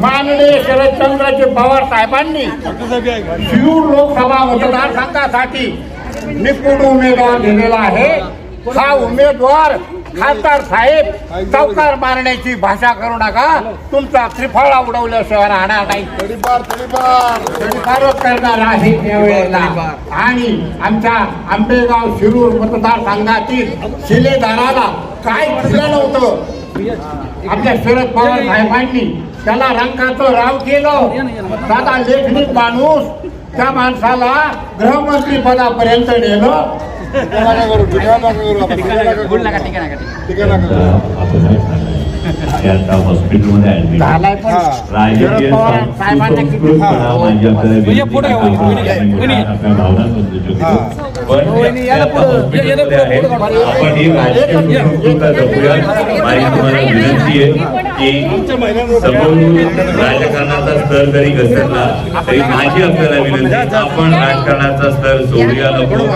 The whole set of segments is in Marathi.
माननीय शरदचंद्रजी पवार साहेबांनी शिरूर लोकसभा मतदारसंघासाठी निपुण उमेदवार दिलेला आहे. हा उमेदवार खासदार साहेब चौकार मारण्याची भाषा करू नका. तुमचा त्रिफळा उडवल्याशिवाय राहणार नाही. करणार आहे त्यावेळेला आणि आमच्या आंबेगाव शिरूर मतदारसंघातील शिलेदाराला काय दिलं नव्हतं? आपल्या शरद पवार साहेबांनी त्याला रंगाचं राव केलं. दादा लेखनिक माणूस त्या माणसाला गृहमंत्री पदापर्यंत नेलं. आता हॉस्पिटलमध्ये ऍडमिट झालाय पण. राजकीय शरद पवार साहेबांना किती संस्कृतपणा माझी तुम्हाला विनंती आहे की समोरून राजकारणाचा स्तर जरी घसरला तरी माझी आपल्याला विनंती आहे, आपण राजकारणाचा स्तर सोडूया नको.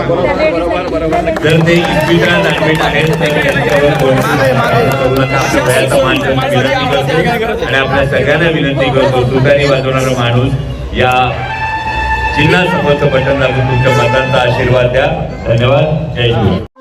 जर ते इस्पितळात ऍडमिट आहेत तर त्यांच्यावर आणि आपल्या सगळ्यांना विनंती करतो तुतारी वाजवणारा माणूस या चिन्हा समोरचं बटन दाबून तुमच्या मतांचा आशीर्वाद द्या. धन्यवाद. जय शिवराय